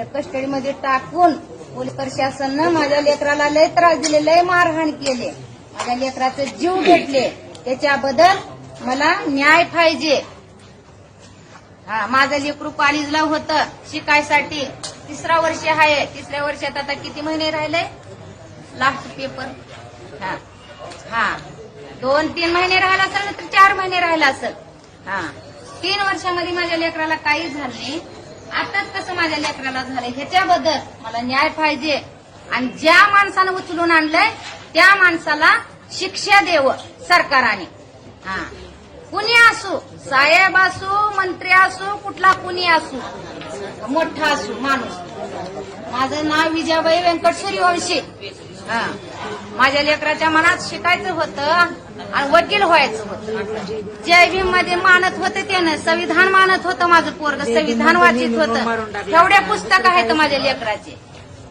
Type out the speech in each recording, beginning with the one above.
कस्टडीमध्ये टाकून पोलीस प्रशासनानं माझ्या लेकराला लय त्रास दिले लय मारहाण केले. माझ्या लेकराचे जीव घेतले. त्याच्याबद्दल मला न्याय पाहिजे. हा माझं लेकरू कॉलेजला होतं शिकायसाठी. तिसरा वर्ष आहे. तिसऱ्या वर्षात आता किती महिने राहिले? लास्ट पेपर हा. हा. दोन तीन महिने राहिला असेल ना तर चार महिने राहिला असेल. हा. तीन वर्षामध्ये माझ्या लेकराला काही झालं नाही. आताच कसं माझ्या लेकराला झालं ह्याच्याबद्दल मला न्याय पाहिजे. आणि ज्या माणसानं उचलून आणलंय त्या माणसाला शिक्षा देव सरकाराने. हा. कुणी असू साहेब असू मंत्री असू कुठला कुणी असू मोठा असू माणूस. माझं नाव विजयाबाई व्यंकटेश्वरी वंशी. हा. माझ्या लेकराच्या मनात शिकायचं होतं आणि वकील व्हायचं होतं. जय भीममध्ये मानत होते त्यानं संविधान मानत होतं माझं पोरग संविधान वाचित होतं. एवढे पुस्तक आहेत माझ्या लेकराचे.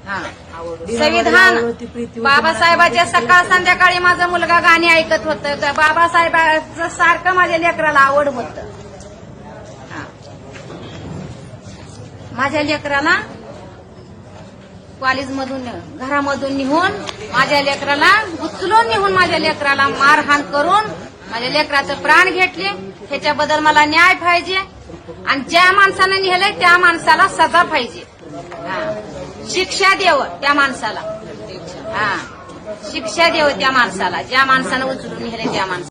हा. संविधान बाबासाहेबाच्या सकाळ संध्याकाळी माझा मुलगा गाणी ऐकत होतं. बाबासाहेबाचं सारखं माझ्या लेकराला आवड होत. माझ्या लेकराला कॉलेजमधून घरामधून निघून माझ्या लेकराला उचलून निघून माझ्या लेकराला मारहाण करून माझ्या लेकराचं प्राण घेतले. ह्याच्याबद्दल मला न्याय पाहिजे आणि ज्या माणसानं नेलंय त्या माणसाला सजा पाहिजे. हा. शिक्षा देव त्या माणसाला. हा. शिक्षा द्यावं त्या माणसाला. ज्या माणसानं उचलून नेलंय त्या माणसाला.